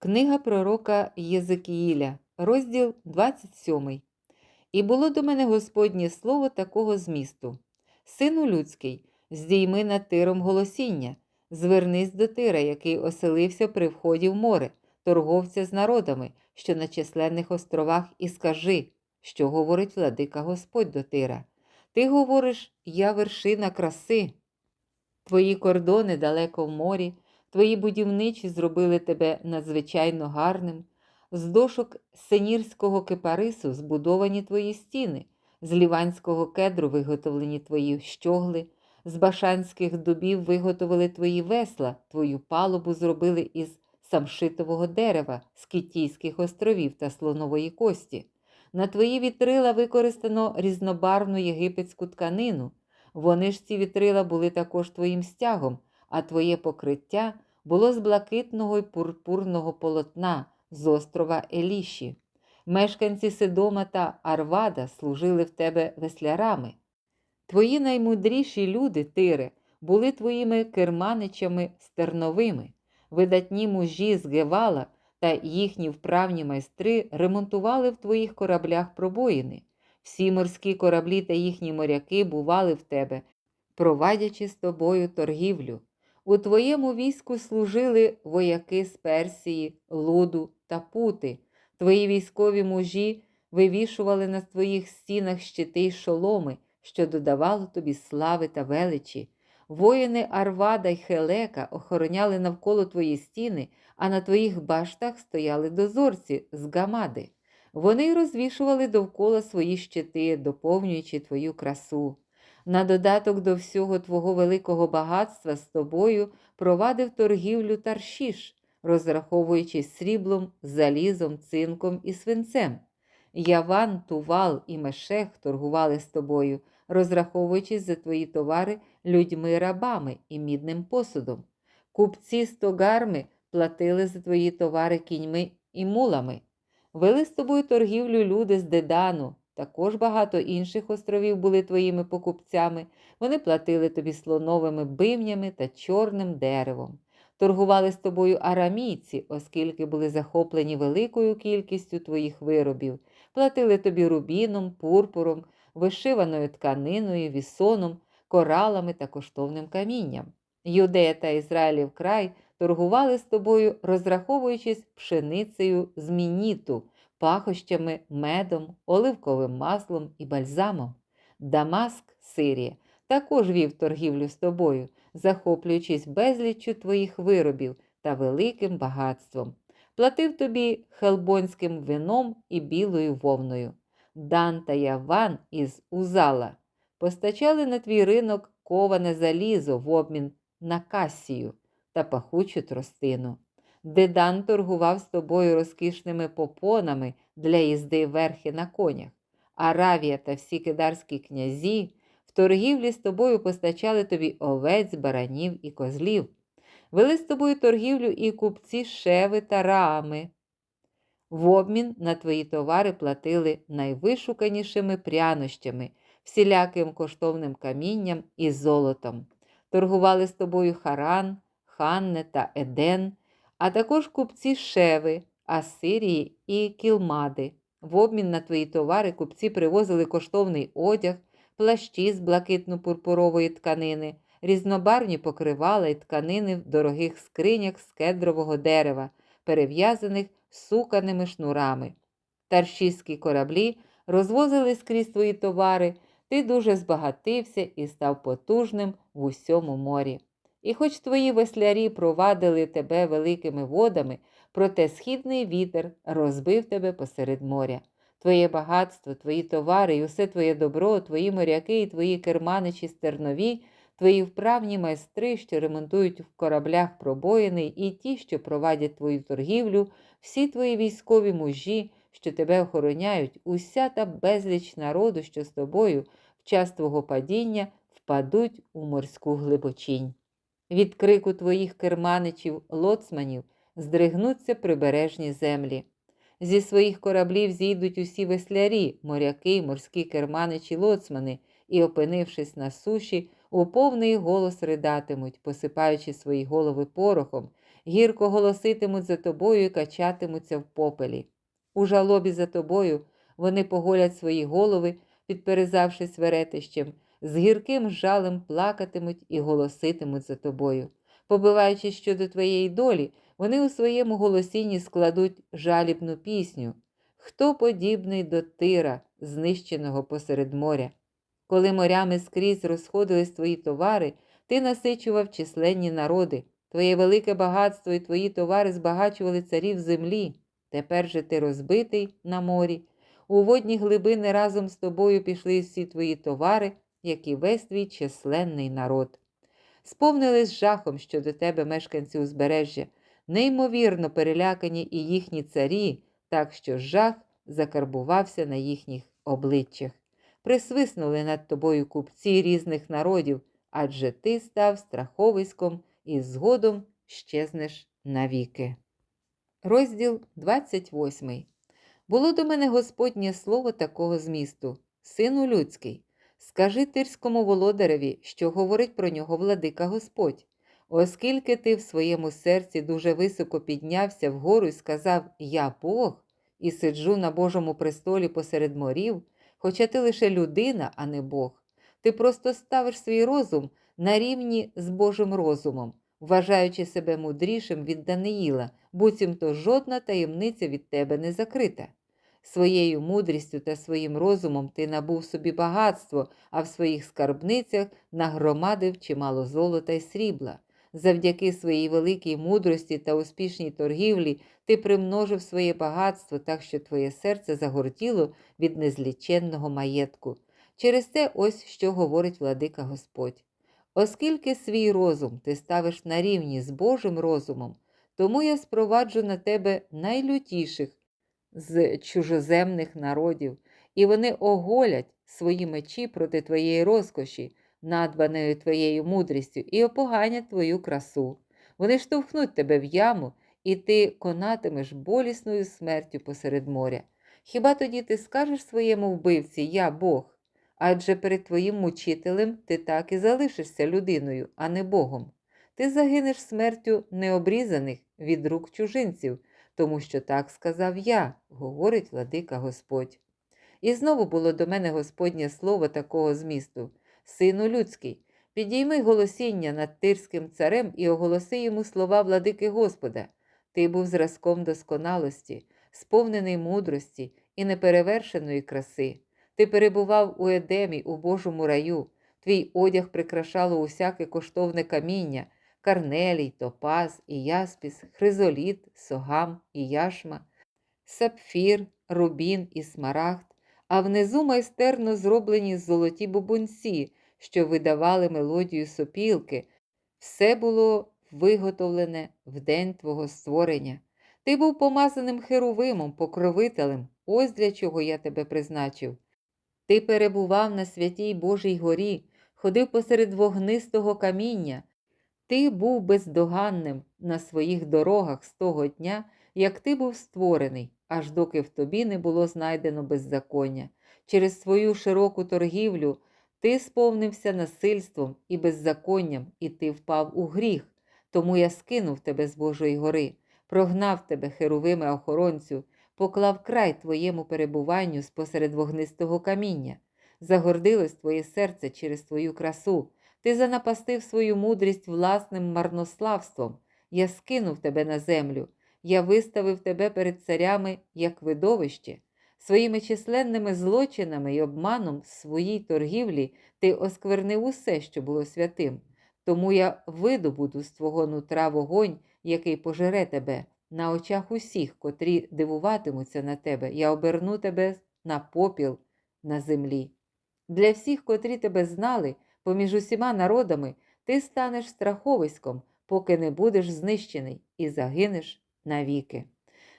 Книга пророка Єзекіїля, розділ 27. І було до мене Господнє слово такого змісту: Сину людський, здійми над тиром голосіння, звернись до тира, який оселився при вході в море, торговця з народами, що на численних островах, і скажи, що говорить владика Господь до тира. Ти говориш, я вершина краси. Твої кордони далеко в морі, твої будівничі зробили тебе надзвичайно гарним. З дошок синірського кипарису збудовані твої стіни, з ліванського кедру виготовлені твої щогли, з башанських дубів виготовили твої весла, твою палубу зробили із самшитового дерева, з Кітійських островів та слонової кості. На твої вітрила використано різнобарвну єгипетську тканину. Вони ж ці вітрила були також твоїм стягом, а твоє покриття було з блакитного й пурпурного полотна з острова Еліші. Мешканці Сидома та Арвада служили в тебе веслярами. Твої наймудріші люди, Тире, були твоїми керманичами стерновими, видатні мужі з Гевала та їхні вправні майстри ремонтували в твоїх кораблях пробоїни. Всі морські кораблі та їхні моряки бували в тебе, провадячи з тобою торгівлю. У твоєму війську служили вояки з Персії, Луду та Пути. Твої військові мужі вивішували на твоїх стінах щити й шоломи, що додавало тобі слави та величі. Воїни Арвада й Хелека охороняли навколо твої стіни, а на твоїх баштах стояли дозорці з гамади. Вони розвішували довкола свої щити, доповнюючи твою красу. На додаток до всього твого великого багатства з тобою провадив торгівлю таршіш, розраховуючись сріблом, залізом, цинком і свинцем. Яван, Тувал і Мешех торгували з тобою, розраховуючись за твої товари людьми рабами і мідним посудом. Купці з тогарми платили за твої товари кіньми і мулами. Вели з тобою торгівлю люди з Дедану. Також багато інших островів були твоїми покупцями. Вони платили тобі слоновими бивнями та чорним деревом. Торгували з тобою арамійці, оскільки були захоплені великою кількістю твоїх виробів, платили тобі рубіном, пурпуром, вишиваною тканиною, вісоном, коралами та коштовним камінням. Юдея та Ізраїлів край торгували з тобою, розраховуючись пшеницею з мініту, пахощами, медом, оливковим маслом і бальзамом. Дамаск, Сирія, також вів торгівлю з тобою, захоплюючись безліччю твоїх виробів та великим багатством. Платив тобі хелбонським вином і білою вовною. Дан та Яван із Узала постачали на твій ринок коване залізо в обмін на касію та пахучу тростину. Дедан торгував з тобою розкішними попонами для їзди верхи на конях. Аравія та всі кидарські князі в торгівлі з тобою постачали тобі овець, баранів і козлів. Вели з тобою торгівлю і купці шеви та раами. В обмін на твої товари платили найвишуканішими прянощами, всіляким коштовним камінням і золотом. Торгували з тобою Харан, Ханне та Еден, а також купці Шеви, Асирії і Кілмади. В обмін на твої товари купці привозили коштовний одяг, плащі з блакитно-пурпурової тканини, різнобарвні покривала й тканини в дорогих скринях з кедрового дерева, перев'язаних суканими шнурами. Таршістські кораблі розвозили скрізь твої товари, ти дуже збагатився і став потужним в усьому морі. І хоч твої веслярі провадили тебе великими водами, проте східний вітер розбив тебе посеред моря. Твоє багатство, твої товари і усе твоє добро, твої моряки і твої керманичі стернові, твої вправні майстри, що ремонтують в кораблях пробоїни, і ті, що провадять твою торгівлю, всі твої військові мужі, що тебе охороняють, уся та безліч народу, що з тобою в час твого падіння впадуть у морську глибочінь. Від крику твоїх керманичів лоцманів здригнуться прибережні землі. Зі своїх кораблів зійдуть усі веслярі, моряки, морські керманичі лоцмани, і, опинившись на суші, у повний голос ридатимуть, посипаючи свої голови порохом, гірко голоситимуть за тобою і качатимуться в попелі. У жалобі за тобою вони поголять свої голови, підперезавшись веретищем, з гірким жалем плакатимуть і голоситимуть за тобою. Побиваючись щодо твоєї долі, вони у своєму голосінні складуть жалібну пісню. Хто подібний до тира, знищеного посеред моря? Коли морями скрізь розходились твої товари, ти насичував численні народи, твоє велике багатство і твої товари збагачували царів землі. Тепер же ти розбитий на морі. У водні глибини разом з тобою пішли всі твої товари, як і весь твій численний народ. Сповнились жахом щодо тебе мешканці узбережжя, неймовірно перелякані і їхні царі, так що жах закарбувався на їхніх обличчях. Присвиснули над тобою купці різних народів, адже ти став страховиськом і згодом щезнеш навіки. Розділ 28. Було до мене Господнє слово такого змісту, сину людський. Скажи тирському володареві, що говорить про нього владика Господь. Оскільки ти в своєму серці дуже високо піднявся вгору і сказав Я Бог, і сиджу на Божому престолі посеред морів, хоча ти лише людина, а не Бог, ти просто ставиш свій розум на рівні з Божим розумом, вважаючи себе мудрішим від Даниїла, буцімто жодна таємниця від тебе не закрита. Своєю мудрістю та своїм розумом ти набув собі багатство, а в своїх скарбницях нагромадив чимало золота й срібла. Завдяки своїй великій мудрості та успішній торгівлі ти примножив своє багатство так, що твоє серце загортіло від незліченного маєтку. Через те ось що говорить владика Господь. Оскільки свій розум ти ставиш на рівні з Божим розумом, тому я спроваджу на тебе найлютіших з чужоземних народів, і вони оголять свої мечі проти твоєї розкоші, надбаної твоєю мудрістю, і опоганять твою красу. Вони штовхнуть тебе в яму, і ти конатимеш болісною смертю посеред моря. Хіба тоді ти скажеш своєму вбивці Я Бог? Адже перед твоїм мучителем ти так і залишишся людиною, а не Богом. Ти загинеш смертю необрізаних від рук чужинців, тому що так сказав я, говорить владика Господь. І знову було до мене Господнє слово такого змісту Сину людський, підійми голосіння над тирським царем і оголоси йому слова владики Господа. Ти був зразком досконалості, сповнений мудрості і неперевершеної краси. Ти перебував у Едемі, у Божому раю, твій одяг прикрашало усяке коштовне каміння, карнелій, топаз і яспіс, хризоліт, согам і яшма, сапфір, рубін і смарагд, а внизу майстерно зроблені золоті бубунці, що видавали мелодію сопілки. Все було виготовлене в день твого створення. Ти був помазаним херовимом, покровителем, ось для чого я тебе призначив. Ти перебував на святій Божій горі, ходив посеред вогнистого каміння. Ти був бездоганним на своїх дорогах з того дня, як ти був створений, аж доки в тобі не було знайдено беззаконня. Через свою широку торгівлю ти сповнився насильством і беззаконням, і ти впав у гріх. Тому я скинув тебе з Божої гори, прогнав тебе, херовиме охоронцю, поклав край твоєму перебуванню спосеред вогнистого каміння. Загордилось твоє серце через твою красу. Ти занапастив свою мудрість власним марнославством. Я скинув тебе на землю, я виставив тебе перед царями як видовище. Своїми численними злочинами і обманом своїй торгівлі ти осквернив усе, що було святим. Тому я видобуду з твого нутра вогонь, який пожере тебе, на очах усіх, котрі дивуватимуться на тебе, я оберну тебе на попіл на землі. Для всіх, котрі тебе знали, поміж усіма народами, ти станеш страховиськом, поки не будеш знищений, і загинеш навіки.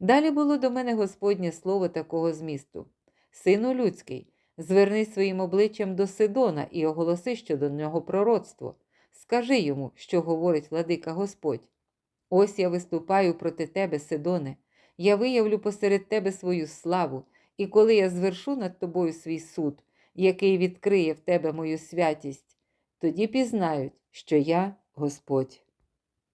Далі було до мене Господнє слово такого змісту: Сину людський, звернись своїм обличчям до Сидона і оголоси щодо нього пророцтво. Скажи йому, що говорить владика Господь. Ось я виступаю проти тебе, Сидоне, я виявлю посеред тебе свою славу, і коли я звершу над тобою свій суд, який відкриє в тебе мою святість, тоді пізнають, що я Господь.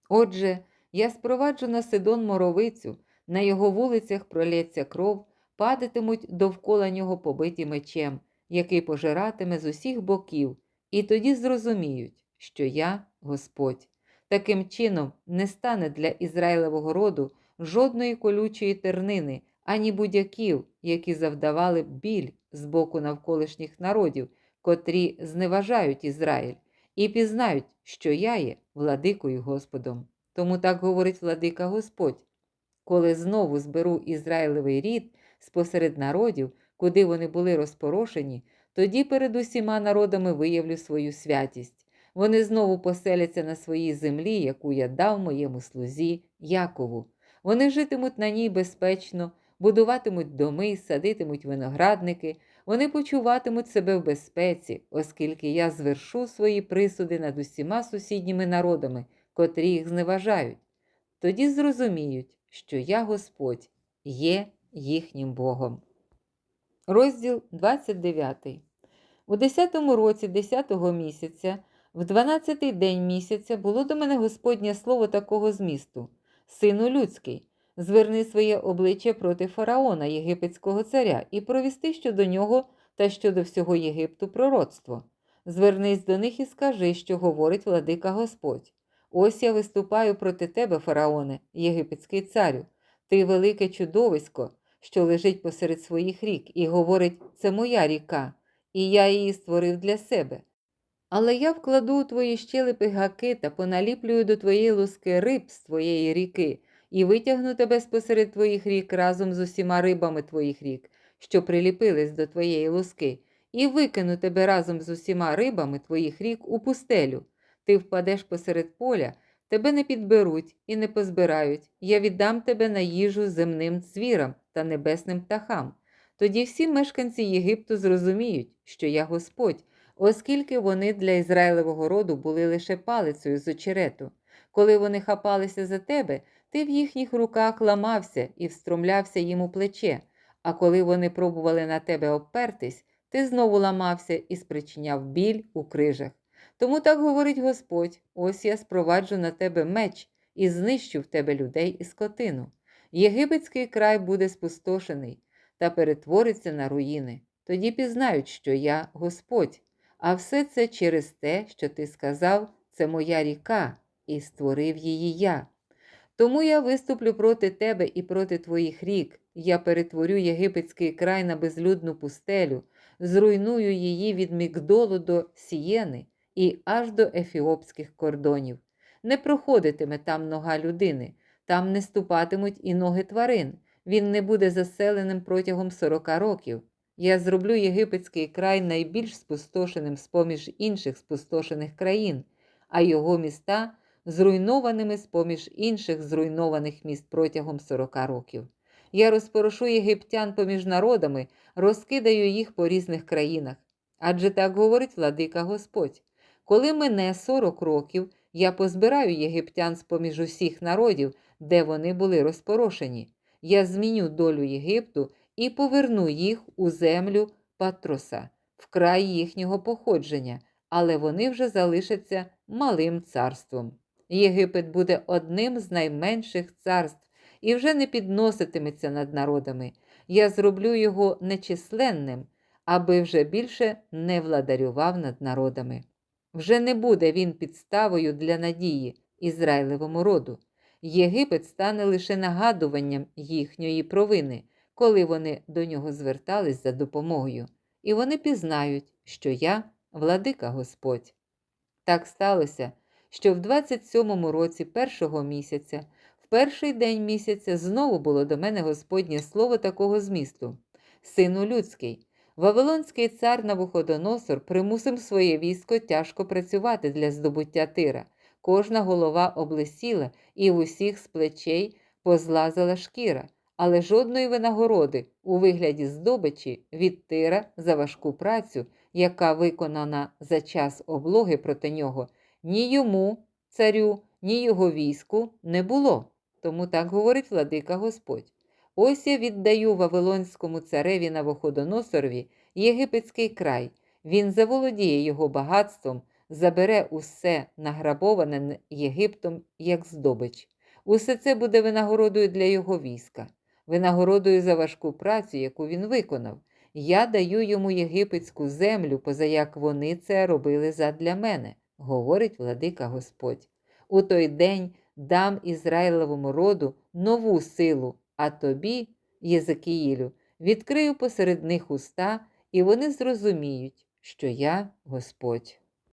Отже, Я спроваджу на Сидон моровицю, на його вулицях пролється кров, падатимуть довкола нього побиті мечем, який пожиратиме з усіх боків, і тоді зрозуміють, що я Господь. Таким чином, не стане для Ізраїлевого роду жодної колючої тернини, ані будь-яків, які завдавали б біль з боку навколишніх народів, котрі зневажають Ізраїль, і пізнають, що я є владикою Господом. Тому так говорить владика Господь. Коли знову зберу Ізраїлевий рід спосеред народів, куди вони були розпорошені, тоді перед усіма народами виявлю свою святість. Вони знову поселяться на своїй землі, яку я дав моєму слузі Якову. Вони житимуть на ній безпечно, будуватимуть доми, садитимуть виноградники, вони почуватимуть себе в безпеці, оскільки я звершу свої присуди над усіма сусідніми народами, котрі їх зневажають. Тоді зрозуміють, що я Господь є їхнім Богом. Розділ 29. У 10 році 10 місяця, в 12-й день місяця, було до мене Господнє слово такого змісту: Сину людський, зверни своє обличчя проти фараона, єгипетського царя, і провісти щодо нього та щодо всього Єгипту пророцтво. Звернись до них і скажи, що говорить владика Господь. Ось я виступаю проти тебе, фараоне, єгипетський царю. Ти велике чудовисько, що лежить посеред своїх рік, і говорить, це моя ріка, і я її створив для себе. Але я вкладу у твої щелепи гаки та поналіплюю до твоєї луски риб з твоєї ріки, і витягну тебе спосеред твоїх рік разом з усіма рибами твоїх рік, що приліпились до твоєї луски, і викину тебе разом з усіма рибами твоїх рік у пустелю. Ти впадеш посеред поля, тебе не підберуть і не позбирають. Я віддам тебе на їжу земним звірам та небесним птахам. Тоді всі мешканці Єгипту зрозуміють, що я Господь, оскільки вони для Ізраїлевого роду були лише палицею з очерету. Коли вони хапалися за тебе, ти в їхніх руках ламався і встромлявся їм у плече, а коли вони пробували на тебе обпертись, ти знову ламався і спричиняв біль у крижах. Тому так говорить Господь: ось я спроваджу на тебе меч і знищу в тебе людей і скотину. Єгипетський край буде спустошений та перетвориться на руїни. Тоді пізнають, що я Господь, а все це через те, що ти сказав, це моя ріка, і створив її я. Тому я виступлю проти тебе і проти твоїх рік. Я перетворю єгипетський край на безлюдну пустелю, зруйную її від Мігдолу до Сієни і аж до ефіопських кордонів. Не проходитиме там нога людини, там не ступатимуть і ноги тварин. Він не буде заселеним протягом сорока років. Я зроблю єгипетський край найбільш спустошеним з поміж інших спустошених країн, а його міста зруйнованими з поміж інших зруйнованих міст протягом сорока років. Я розпорошу єгиптян поміж народами, розкидаю їх по різних країнах. Адже так говорить владика Господь. Коли мине сорок років, я позбираю єгиптян з поміж усіх народів, де вони були розпорошені. Я зміню долю Єгипту і поверну їх у землю Патроса, в край їхнього походження, але вони вже залишаться малим царством. Єгипет буде одним з найменших царств і вже не підноситиметься над народами. Я зроблю його нечисленним, аби вже більше не владарював над народами. Вже не буде він підставою для надії Ізраїлевому роду. Єгипет стане лише нагадуванням їхньої провини, коли вони до нього звертались за допомогою, і вони пізнають, що я владика Господь. Так сталося, що в 27-му році першого місяця, в перший день місяця, знову було до мене Господнє слово такого змісту: Сину людський, Вавилонський цар Навуходоносор примусив своє військо тяжко працювати для здобуття тира. Кожна голова облесіла, і в усіх з плечей позлазила шкіра, але жодної винагороди у вигляді здобичі від тира за важку працю, яка виконана за час облоги проти нього, ні йому, царю, ні його війську не було. Тому так говорить владика Господь. Ось я віддаю Вавилонському цареві Навуходоносорові єгипетський край. Він заволодіє його багатством, забере усе награбоване Єгиптом як здобич. Усе це буде винагородою для його війська, винагородою за важку працю, яку він виконав. Я даю йому єгипетську землю, позаяк вони це робили задля мене, говорить владика Господь. У той день дам Ізраїлевому роду нову силу, а тобі, Єзекіїлю, відкрию посеред них уста, і вони зрозуміють, що я Господь.